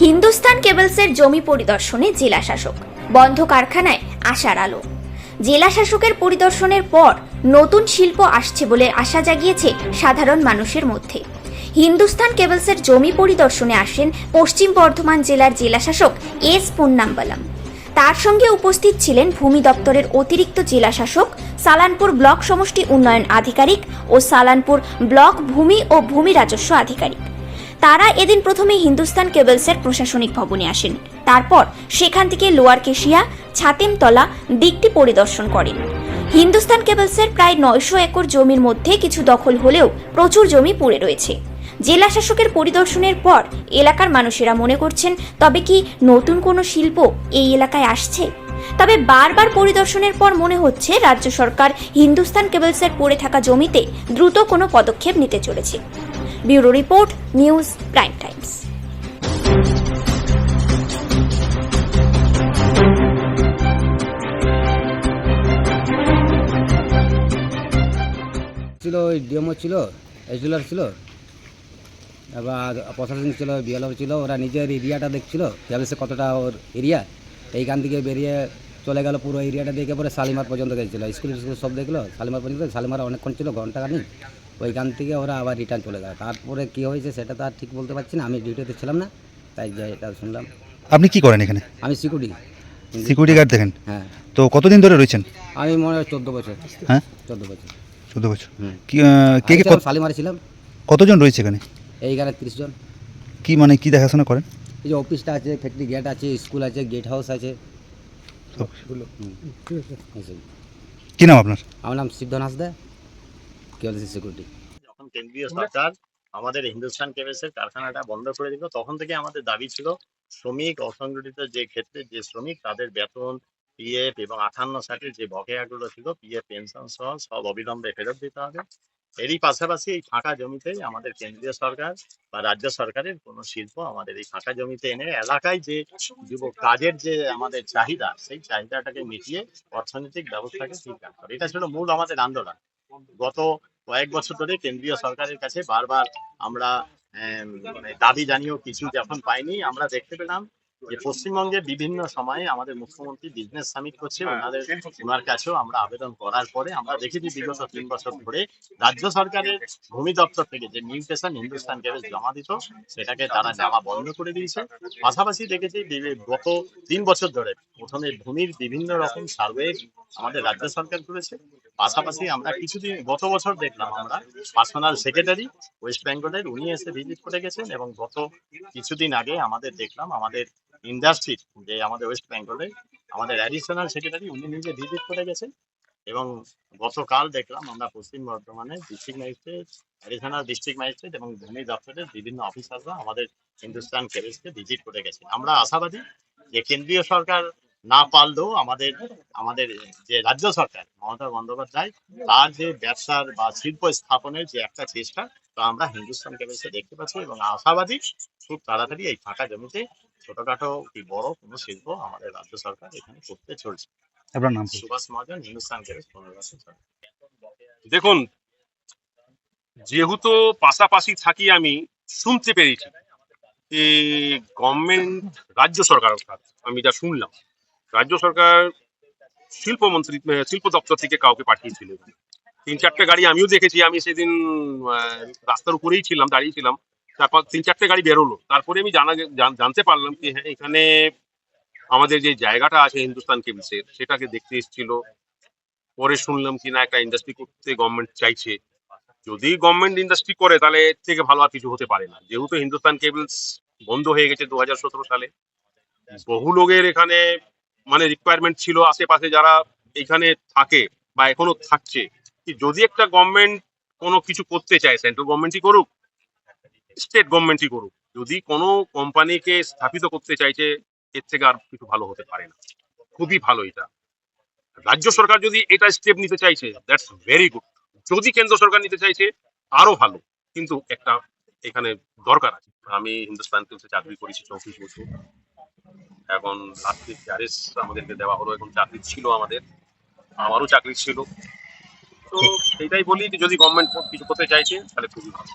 হিন্দুস্তান কেবলসের জমি পরিদর্শনে জেলা শাসক বন্ধ কারখানায় আশার আলো। জেলা শাসকের পরিদর্শনের পর নতুন শিল্প আসছে বলে আশা জাগিয়েছে সাধারণ মানুষের মধ্যে। হিন্দুস্তান কেবলসের জমি পরিদর্শনে আসেন পশ্চিম বর্ধমান জেলার জেলা শাসক এস পুন্নাম্বালাম। তার সঙ্গে উপস্থিত ছিলেন ভূমি দপ্তরের অতিরিক্ত জেলা শাসক সালানপুর ব্লক সমষ্টি উন্নয়ন আধিকারিক ও সালানপুর ব্লক ভূমি ও ভূমি রাজস্ব আধিকারিক। তারা এদিন প্রথমে হিন্দুস্তান কেবলসের প্রশাসনিক ভবনে আসেন। তারপর সেখান থেকে লোয়ার কেশিয়া, ছাতেমতলা দিকটি পরিদর্শন করেন। হিন্দুস্তান কেবলসের প্রায় নয়শো একর জমির মধ্যে কিছু দখল হলেও প্রচুর জমি পড়ে রয়েছে। জেলা শাসকের পরিদর্শনের পর এলাকার মানুষেরা মনে করছেন, তবে কি নতুন কোনো শিল্প এই এলাকায় আসছে? তবে বারবার পরিদর্শনের পর মনে হচ্ছে, রাজ্য সরকার হিন্দুস্তান কেবলসের পড়ে থাকা জমিতে দ্রুত কোনো পদক্ষেপ নিতে চলেছে। Bureau report, news prime times. ছিল ওই ডিএমও ছিল এসডিলার ছিল এবার প্রশাসন ছিল বিএলও ছিল ওরা নিজের এরিয়াটা দেখছিল যাবে সে কতটা ওর এরিয়া এইখান থেকে বেরিয়ে চলে গেল পুরো এরিয়াটা দেখে পরে শালিমার পর্যন্ত গেছিল। স্কুল স্কুল সব দেখল শালিমার পর্যন্ত শালিমার অনেকক্ষণ ছিল ঘণ্টা খানি ওইখান থেকে ওরা আবার রিটার্ন চলে গেল। তারপরে কী হয়েছে সেটা তো আর ঠিক বলতে পারছি না আমি ডিউটিতে ছিলাম না তাই এটা শুনলাম। আপনি কি করেন এখানে? আমি সিকিউরিটি সিকিউরিটি গার্ড দেখেন? হ্যাঁ। তো কতদিন ধরে রয়েছেন? আমি মনে হয় চোদ্দ বছর। হ্যাঁ? চোদ্দ বছর। চোদ্দ বছর। কে কে শালিমারে ছিলাম। কতজন রয়েছে এখানে? এইখানে তিরিশ জন। কি মানে কি দেখাশোনা করেন? এই যে অফিসটা আছে ফ্যাক্টরি গেট আছে স্কুল আছে গেট হাউস আছে। কি নাম আপনার? আমার নাম সিদ্ধ হাসদা কেওয়ালসি সিকিউরিটি। যখন কেন্দ্রীয় সরকার আমাদের হিন্দুস্তান কেমিক্যালসের কারখানাটা বন্ধ করে দিল তখন থেকে আমাদের দাবি ছিল শ্রমিক অসংগঠিত যে ক্ষেত্রে যে শ্রমিক তাদের বেতন পিএফ এবং আঠান্ন ষাটের যে বকেয়াগুলো ছিল পিএফ পেনশন সহ সব অবিলম্বে ফেরত দিতে হবে। এরই পাশাপাশি এই ফাঁকা জমিতে আমাদের কেন্দ্রীয় সরকার বা রাজ্য সরকারের কোনো শিল্প আমাদের এই ফাঁকা জমিতে এনে এলাকায় যে যুব কাজের যে আমাদের চাহিদা সেই চাহিদাটাকে মিটিয়ে অর্থনৈতিক ব্যবস্থাকে ঠিক রাখতে এটা ছিল মূল আমাদের আন্দোলন। গত কয়েক বছর ধরে কেন্দ্রীয় সরকারের কাছে বারবার আমরা আম, মানে দাবি জানিয়েও কিছু যখন পাইনি আমরা দেখতে পেলাম যে পশ্চিমবঙ্গে বিভিন্ন সময়ে আমাদের মুখ্যমন্ত্রী বিজনেস সামিট করছে ওনাদের ওনার কাছেও আমরা আবেদন করার পরে আমরা দেখেছি বিগত তিন বছর ধরে রাজ্য সরকারের ভূমি দপ্তর থেকে যে মিউটেশন হিন্দুস্তান গ্যারেজ জমা দিত সেটাকে তারা নেওয়া বন্ধ করে দিয়েছে। পাশাপাশি দেখেছি গত তিন বছর ধরে প্রথমে ভূমির বিভিন্ন রকম সার্ভে আমাদের রাজ্য সরকার করেছে। পাশাপাশি আমরা কিছুদিন, গত বছর দেখলাম আমরা, পার্সোনাল সেক্রেটারি ওয়েস্ট বেঙ্গলের, উনি এসে ভিজিট করে গেছেন এবং গত কিছুদিন আগে আমাদের দেখলাম, আমাদের ইন্ডাস্ট্রির যে আমাদের ওয়েস্ট বেঙ্গলে আমাদের অ্যাডিশনাল সেক্রেটারি উনি নিজে ভিজিট করে গেছেন এবং গতকাল দেখলাম আমরা পশ্চিম বর্ধমানে district magistrate, additional district magistrate এবং ভূমি দপ্তরের বিভিন্ন অফিসাররা আমাদের হিন্দুস্তান কেরেজকে ভিজিট করে গেছেন। আমরা আশাবাদী যে কেন্দ্রীয় সরকার না পারলেও আমাদের আমাদের যে রাজ্য সরকার মমতা বন্দ্যোপাধ্যায় তার যে ব্যবসার বা শিল্প স্থাপনের যে একটা চেষ্টা তা আমরা হিন্দুস্তান কেবলসে দেখতে পাচ্ছি এবং আশাবাদী খুব তাড়াতাড়ি এই ফাঁকা জমিতে ছোটখাটো কি বড় কোনো শিল্প আমাদের রাজ্য সরকার এখানে করতে চলছে। আপনার নাম সুভাষ মহাজন হিন্দুস্তান দেখুন যেহেতু পাশাপাশি থাকি আমি শুনতে পেরেছি গভর্নমেন্ট রাজ্য সরকার অর্থাৎ আমি যা শুনলাম রাজ্য সরকার শিল্পমন্ত্রী শিল্প দপ্তর থেকে কাউকে পাঠিয়েছিল। তিন চারটে গাড়ি আমিও দেখেছি, আমি সেদিন রাস্তার উপরেই ছিলাম, দাঁড়িয়ে ছিলাম। তারপর তিন চারটে গাড়ি বেরোলো। তারপরে আমি জানা জানতে পারলাম কি হ্যাঁ এখানে আমাদের যে জায়গাটা আছে হিন্দুস্তান কেমিক্সের সেটাকে দেখতে এসেছিল। পরে শুনলাম কি না একটা ইন্ডাস্ট্রি করতে গভর্নমেন্ট চাইছে। যদি গভর্নমেন্ট ইন্ডাস্ট্রি করে, তাহলে এর থেকে ভালো আর কিছু হতে পারে না। যেহেতু হিন্দুস্তান কেবলস বন্ধ হয়ে গেছে দু হাজার সতেরো সালে, বহু লোকের এখানে মানে রিকোয়ারমেন্ট ছিল আশেপাশে যারা এখানে থাকে বা এখনও থাকছে যদি একটা গভর্নমেন্ট কোনো কিছু করতে চায় সেন্ট্রাল গভর্নমেন্টই করুক স্টেট গভর্নমেন্টই করুক, যদি কোনো কোম্পানিকে স্থাপিত করতে চাইছে, এর থেকে আর কিছু ভালো হতে পারে না। খুবই ভালো এটা। রাজ্য সরকার যদি এটা স্টেপ নিতে চাইছে দ্যাটস ভেরি গুড যদি কেন্দ্র সরকার নিতে চাইছে, আরও ভালো। কিন্তু একটা এখানে দরকার আছে। আমি হিন্দুস্তান চাকরি করেছি চৌত্রিশ বছর। এখন লাস্ট ক্যারেজ আমাদেরকে দেওয়া হলো, এখন চাকরি ছিল আমাদের, আমারও চাকরি ছিল। তো সেটাই বলি যদি গভর্নমেন্ট কিছু করতে চাইছে, তাহলে খুবই ভালো।